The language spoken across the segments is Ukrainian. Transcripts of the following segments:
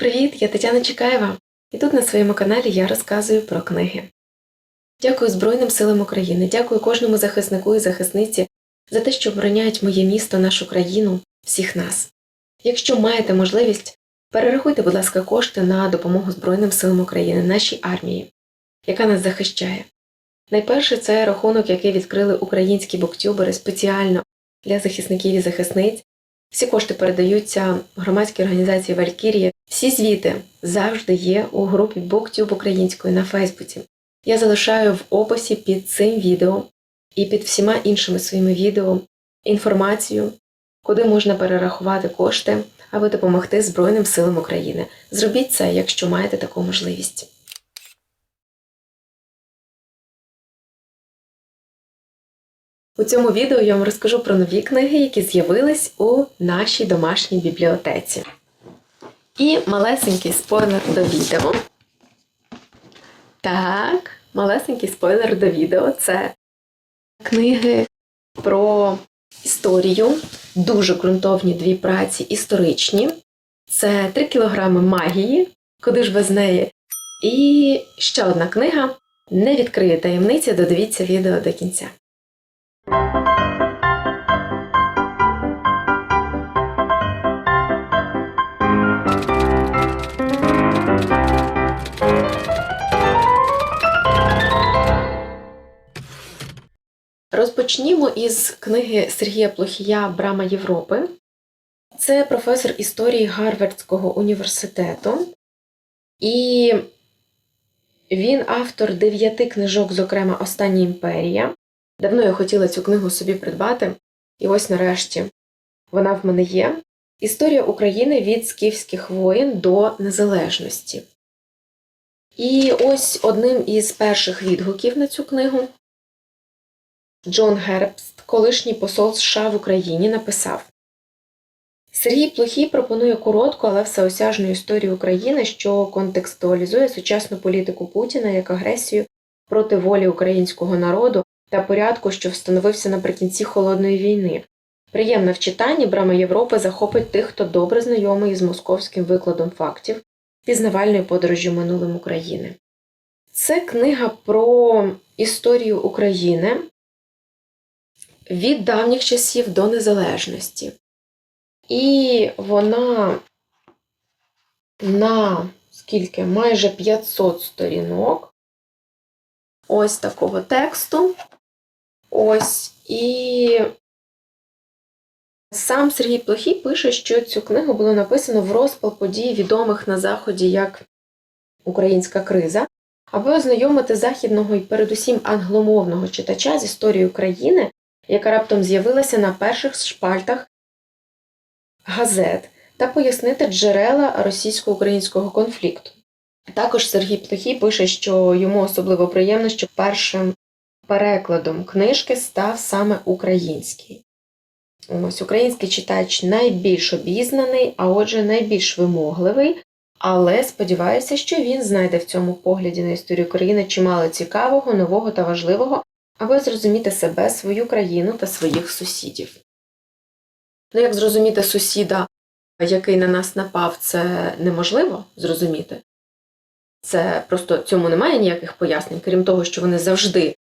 Привіт, я Тетяна Чекаєва, і тут на своєму каналі я розказую про книги. Дякую Збройним силам України, дякую кожному захиснику і захисниці за те, що обороняють моє місто, нашу країну, всіх нас. Якщо маєте можливість, перерахуйте, будь ласка, кошти на допомогу Збройним силам України, нашій армії, яка нас захищає. Найперше це рахунок, який відкрили українські буктюбери спеціально для захисників і захисниць. Всі кошти передаються громадській організації Валькірія. Всі звіти завжди є у групі BookTube української на Фейсбуці. Я залишаю в описі під цим відео і під всіма іншими своїми відео інформацію, куди можна перерахувати кошти, аби допомогти Збройним силам України. Зробіть це, якщо маєте таку можливість. У цьому відео я вам розкажу про нові книги, які з'явились у нашій домашній бібліотеці. І малесенький спойлер до відео. Так, малесенький спойлер до відео це книги про історію, дуже ґрунтовні дві праці історичні. Це 3 кілограми магії, куди ж без неї. І ще одна книга не відкриє таємниці, додивіться відео до кінця. Розпочнімо із книги Сергія Плохія Брама Європи. Це професор історії Гарвардського університету, і він автор дев'яти книжок, зокрема Остання імперія. Давно я хотіла цю книгу собі придбати, і ось нарешті вона в мене є. Історія України від скіфських воїн до незалежності. І ось одним із перших відгуків на цю книгу Джон Гербст, колишній посол США в Україні, написав Сергій Плохій пропонує коротку, але всеосяжну історію України, що контекстуалізує сучасну політику Путіна як агресію проти волі українського народу та порядку, що встановився наприкінці холодної війни. Приємно в читанні брама Європи захопить тих, хто добре знайомий з московським викладом фактів пізнавальної подорожі минулим України. Це книга про історію України від давніх часів до незалежності. І вона на скільки майже 500 сторінок ось такого тексту. Ось і сам Сергій Плохій пише, що цю книгу було написано в розпал подій, відомих на Заході як Українська криза, аби ознайомити західного і передусім англомовного читача з історією України, яка раптом з'явилася на перших шпальтах газет, та пояснити джерела російсько-українського конфлікту. Також Сергій Плохій пише, що йому особливо приємно, що першим перекладом книжки став саме український. Ось український читач найбільш обізнаний, а отже, найбільш вимогливий, але сподіваюся, що він знайде в цьому погляді на історію країни чимало цікавого, нового та важливого, аби зрозуміти себе, свою країну та своїх сусідів. Ну, як зрозуміти сусіда, який на нас напав, це неможливо зрозуміти. Це просто цьому немає ніяких пояснень, крім того, що вони завжди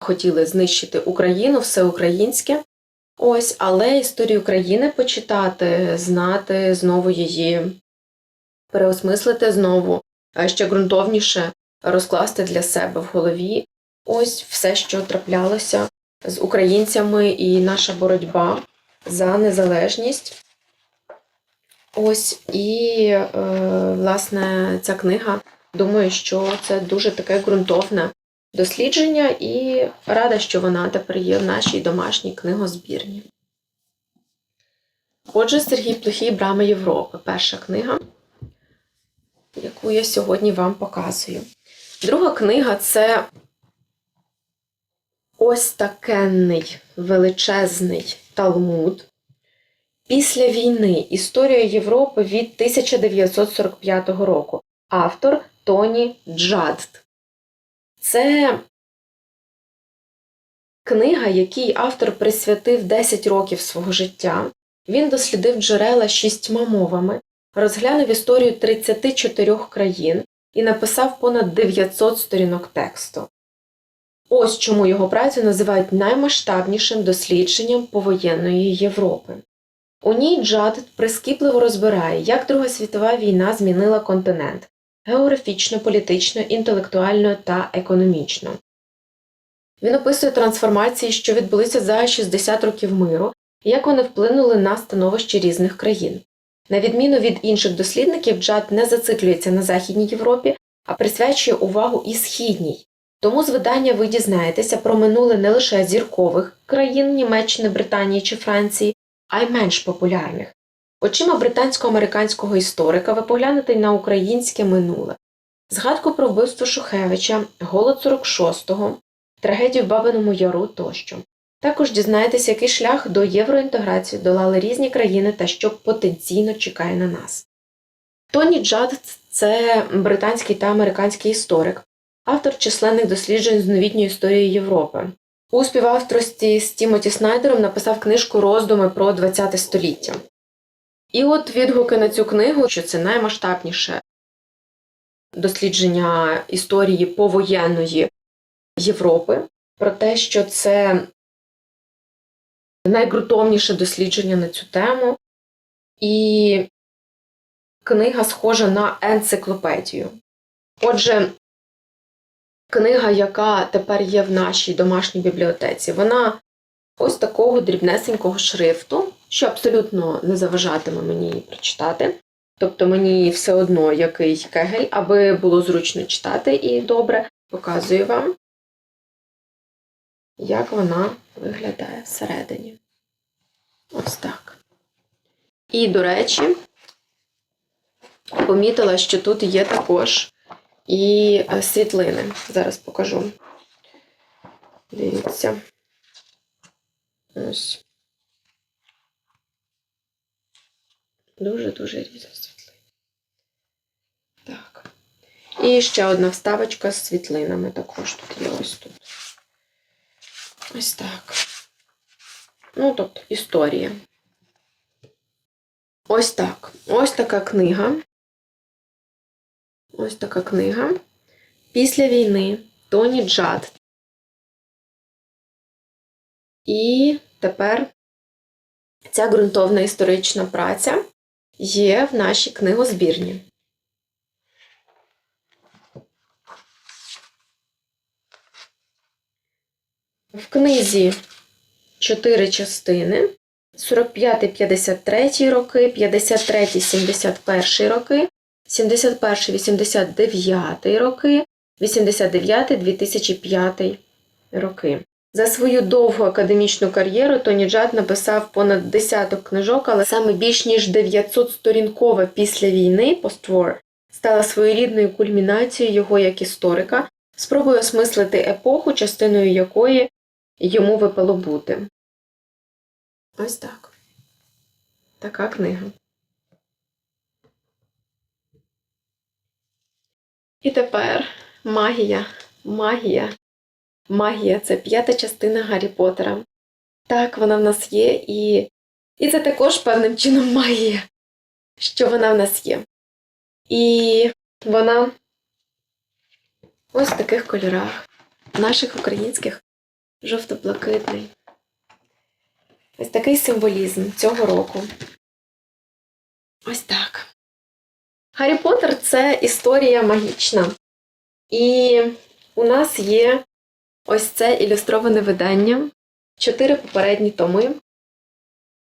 хотіли знищити Україну, все українське. Ось, але історію країни почитати, знати, знову її переосмислити знову, ще ґрунтовніше розкласти для себе в голові ось все, що траплялося з українцями і наша боротьба за незалежність. Ось, і, е, власне, ця книга, думаю, що це дуже таке ґрунтовне дослідження, і рада, що вона тепер є в нашій домашній книгозбірні. Отже, Сергій Плохій Брама Європи перша книга, яку я сьогодні вам показую. Друга книга це ось такенний величезний Талмуд. Після війни Історія Європи від 1945 року. Автор Тоні Джадт. Це книга, якій автор присвятив 10 років свого життя. Він дослідив джерела шістьма мовами, розглянув історію 34 країн і написав понад 900 сторінок тексту. Ось чому його працю називають наймасштабнішим дослідженням повоєнної Європи. У ній Джад прискіпливо розбирає, як Друга світова війна змінила континент географічно, політично, інтелектуально та економічно. Він описує трансформації, що відбулися за 60 років миру, і як вони вплинули на становище різних країн. На відміну від інших дослідників, Джад не зациклюється на Західній Європі, а присвячує увагу і східній. Тому з видання ви дізнаєтеся про минуле не лише зіркових країн Німеччини, Британії чи Франції, а й менш популярних. Очима британсько-американського історика ви поглянете й на українське минуле, згадку про вбивство Шухевича, голод 46-го, трагедію в Бабиному Яру тощо. Також дізнаєтеся, який шлях до євроінтеграції долали різні країни та що потенційно чекає на нас. Тоні Джад це британський та американський історик, автор численних досліджень з новітньої історії Європи. У співавторстві з Тімоті Снайдером написав книжку Роздуми про ХХ століття. І от відгуки на цю книгу, що це наймасштабніше дослідження історії повоєнної Європи, про те, що це найґрунтовніше дослідження на цю тему, і книга схожа на енциклопедію. Отже, книга, яка тепер є в нашій домашній бібліотеці, вона ось такого дрібнесенького шрифту, що абсолютно не заважатиме мені її прочитати. Тобто мені все одно який кегель, аби було зручно читати і добре показую вам, як вона виглядає всередині. Ось так. І, до речі, помітила, що тут є також і е, світлини. Зараз покажу. Дивіться. Ось. Дуже-дуже різні світлини. Так. І ще одна вставочка з світлинами також тут є ось тут. Ось так. Ну, тобто, історія. Ось так. Ось така книга. Ось така книга. Після війни Тоні Джад. І тепер ця ґрунтовна історична праця є в нашій книгозбірні. В книзі чотири частини: 45-53 роки, 53-71 роки, 71-89 роки, 89-2005 роки. За свою довгу академічну кар'єру Тоні Джад написав понад десяток книжок, але саме більш ніж 900 сторінкова після війни поствор стала своєрідною кульмінацією його як історика, спробою осмислити епоху, частиною якої йому випало бути. Ось так. Така книга. І тепер магія, магія. Магія це п'ята частина Гаррі Поттера. Так, вона в нас є, і і це також певним чином магія, що вона в нас є. І вона ось в таких кольорах, наших українських жовто-блакитний. Ось такий символізм цього року. Ось так. Гаррі Поттер – це історія магічна. І у нас є ось це ілюстроване видання. Чотири попередні томи.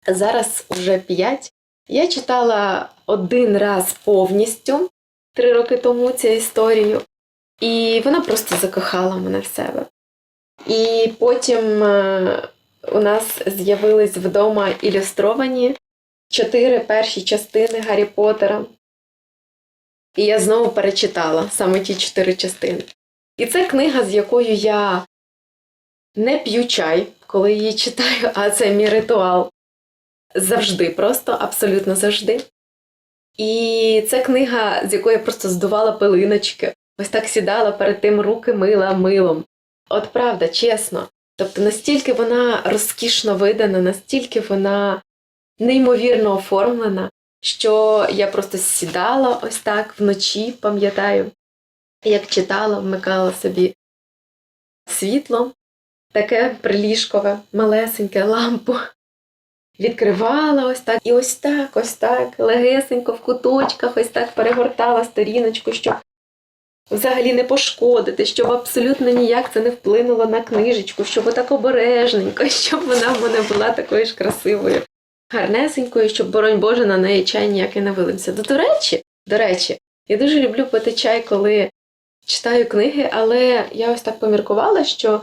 Зараз вже п'ять. Я читала один раз повністю три роки тому цю історію, і вона просто закохала мене в себе. І потім е, у нас з'явились вдома ілюстровані чотири перші частини Гаррі Поттера. І я знову перечитала саме ті чотири частини. І це книга, з якою я не п'ю чай, коли її читаю, а це мій ритуал. Завжди, просто абсолютно завжди. І це книга, з якої я просто здувала пилиночки. Ось так сідала перед тим руки мила милом. От правда, чесно. Тобто настільки вона розкішно видана, настільки вона неймовірно оформлена. Що я просто сідала ось так вночі, пам'ятаю, як читала, вмикала собі світло, таке приліжкове, малесеньке лампу. Відкривала ось так, і ось так, ось так, легесенько в куточках, ось так перегортала сторіночку, щоб взагалі не пошкодити, щоб абсолютно ніяк це не вплинуло на книжечку, щоб отак обережненько, щоб вона в мене була такою ж красивою, гарнесенькою, щоб, боронь Боже, на неї чай ніякий не вилився. До речі, до речі, я дуже люблю пити чай, коли читаю книги, але я ось так поміркувала, що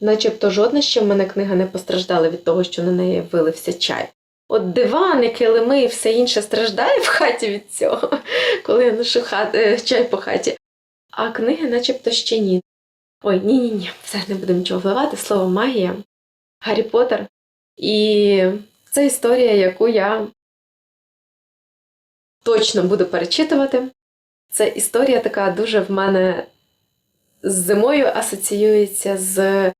начебто жодна ще в мене книга не постраждала від того, що на неї вилився чай. От дивани, килими і все інше страждає в хаті від цього, коли я ношу хат, е, чай по хаті. А книги начебто ще ні. Ой, ні-ні ні, все не будемо нічого вливати. Слово магія, Гаррі Поттер. І це історія, яку я точно буду перечитувати. Це історія така дуже в мене з зимою асоціюється з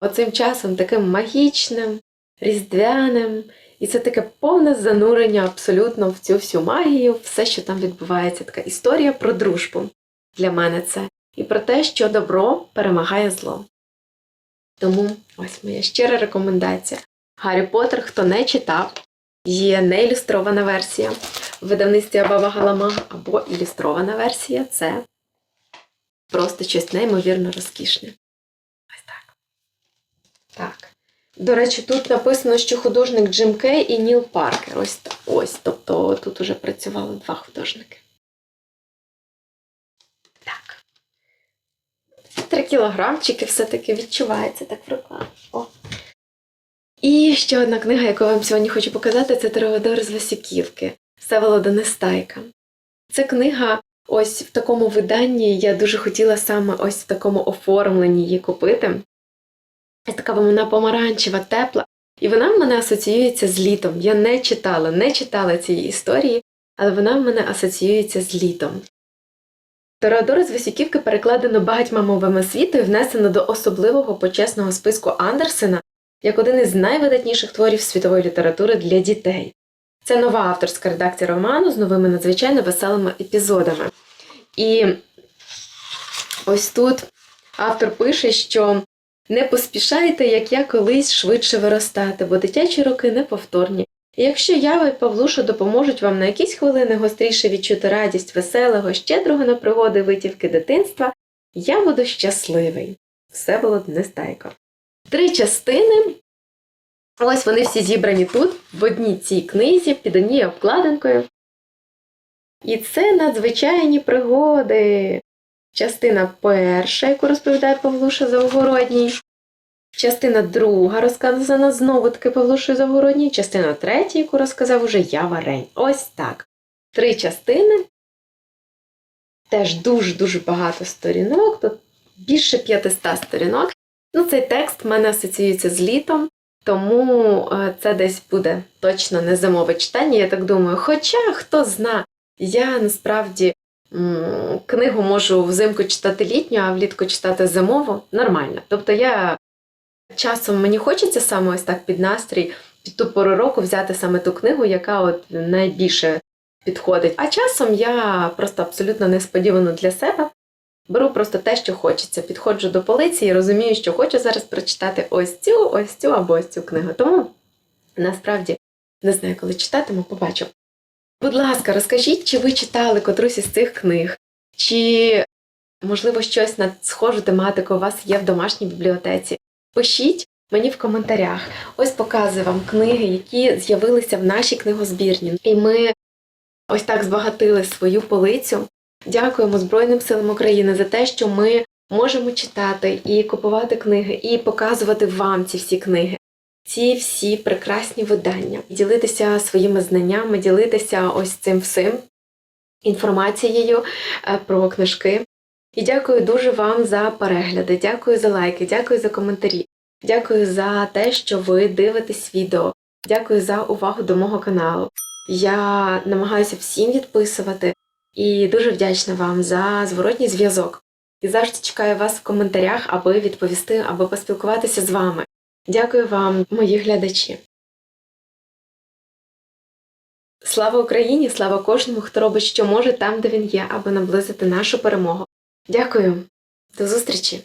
оцим часом таким магічним, різдвяним. І це таке повне занурення абсолютно в цю всю магію, все, що там відбувається. Така історія про дружбу для мене це. І про те, що добро перемагає зло. Тому ось моя щира рекомендація. Гаррі Поттер, хто не читав, є неілюстрована версія в видавництві Абава Галамага або ілюстрована версія це просто щось неймовірно розкішне. Ось так. Так. До речі, тут написано, що художник Джим Кей і Ніл Паркер. Ось так. Ось. Тобто тут уже працювали два художники. Так. Три кілограмчики все-таки відчувається так в руках. О. І ще одна книга, яку я вам сьогодні хочу показати, це Теодор з Васюківки Всеволода Нестайка. Це книга ось в такому виданні. Я дуже хотіла саме ось в такому оформленні її купити. Така вона помаранчева, тепла. І вона в мене асоціюється з літом. Я не читала, не читала цієї історії, але вона в мене асоціюється з літом. Теодора з Васюківки перекладено багатьма мовами світу і внесено до особливого почесного списку Андерсена як один із найвидатніших творів світової літератури для дітей. Це нова авторська редакція роману з новими надзвичайно веселими епізодами. І ось тут автор пише, що не поспішайте, як я колись швидше виростати, бо дитячі роки неповторні. І якщо ява і Павлуша допоможуть вам на якісь хвилини гостріше відчути радість веселого, щедрого на пригоди витівки дитинства, я буду щасливий. Всеволод Нестайко. Три частини. Ось вони всі зібрані тут, в одній цій книзі, під однією обкладинкою. І це надзвичайні пригоди. Частина перша, яку розповідає Павлуша Завгородній. Частина друга розказана знову таки Павлушою Завгородній. Частина третя, яку розказав уже я Варень. Ось так. Три частини. Теж дуже-дуже багато сторінок, тут більше 500 сторінок. Ну, цей текст в мене асоціюється з літом, тому е, це десь буде точно не зимове читання, я так думаю. Хоча, хто зна, я насправді книгу можу взимку читати літню, а влітку читати зимову нормально. Тобто я часом мені хочеться саме ось так під настрій, під ту пору року взяти саме ту книгу, яка от найбільше підходить. А часом я просто абсолютно несподівано для себе Беру просто те, що хочеться. Підходжу до полиці і розумію, що хочу зараз прочитати ось цю, ось цю або ось цю книгу. Тому насправді не знаю, коли читатиму, побачу. Будь ласка, розкажіть, чи ви читали котрусь із цих книг, чи, можливо, щось на схожу тематику у вас є в домашній бібліотеці. Пишіть мені в коментарях. Ось показую вам книги, які з'явилися в нашій книгозбірні. І ми ось так збагатили свою полицю. Дякуємо Збройним силам України за те, що ми можемо читати і купувати книги, і показувати вам ці всі книги, ці всі прекрасні видання, ділитися своїми знаннями, ділитися ось цим всім інформацією е, про книжки. І дякую дуже вам за перегляди, дякую за лайки, дякую за коментарі, дякую за те, що ви дивитесь відео. Дякую за увагу до мого каналу. Я намагаюся всім відписувати. І дуже вдячна вам за зворотній зв'язок. І завжди чекаю вас в коментарях, аби відповісти, аби поспілкуватися з вами. Дякую вам, мої глядачі. Слава Україні! Слава кожному, хто робить, що може там, де він є, аби наблизити нашу перемогу. Дякую, до зустрічі!